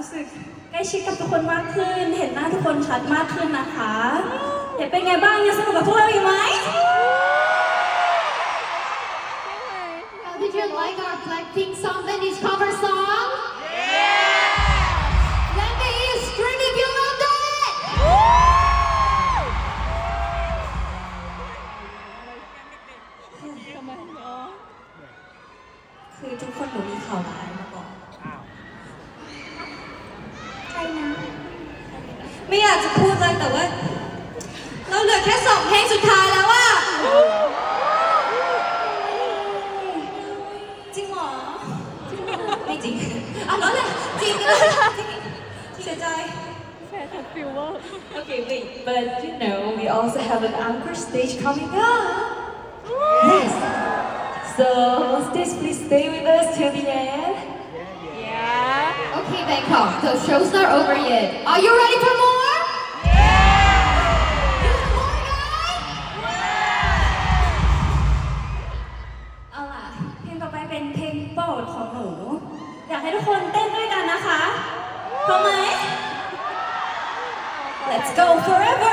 ู้สึกใกล้ชิดกับทุกคนมากขึ้น เห็นหน้าทุกคนชัดมากขึ้นนะคะเห็นเป็นไงบ้างยังสนุกกับพวกเราอีกไหม like our Blackpink song that is cover song? Yeah! Let me scream if you loved it! Woo! คือทุกคนหนูมีข่าวร้ายมา ไม่อยากจะพูดเลยแต่ว่า เราเหลือแค่สองเพลงสุดท้ายแล้วอะจริงเหรอ ไม่จริงอะแล้วแหละจริงเลยเสียใจ Okay, wait, but you know, we also have an anchor stage coming up. Yes. So, stage, please stay with us till the end. Okay, Bangkok, the show's not over yet. Are you ready เป็นเพลงโปรดของหนู อยากให้ทุกคนเต้นด้วยกันนะคะพร้อมไหม Let's go forever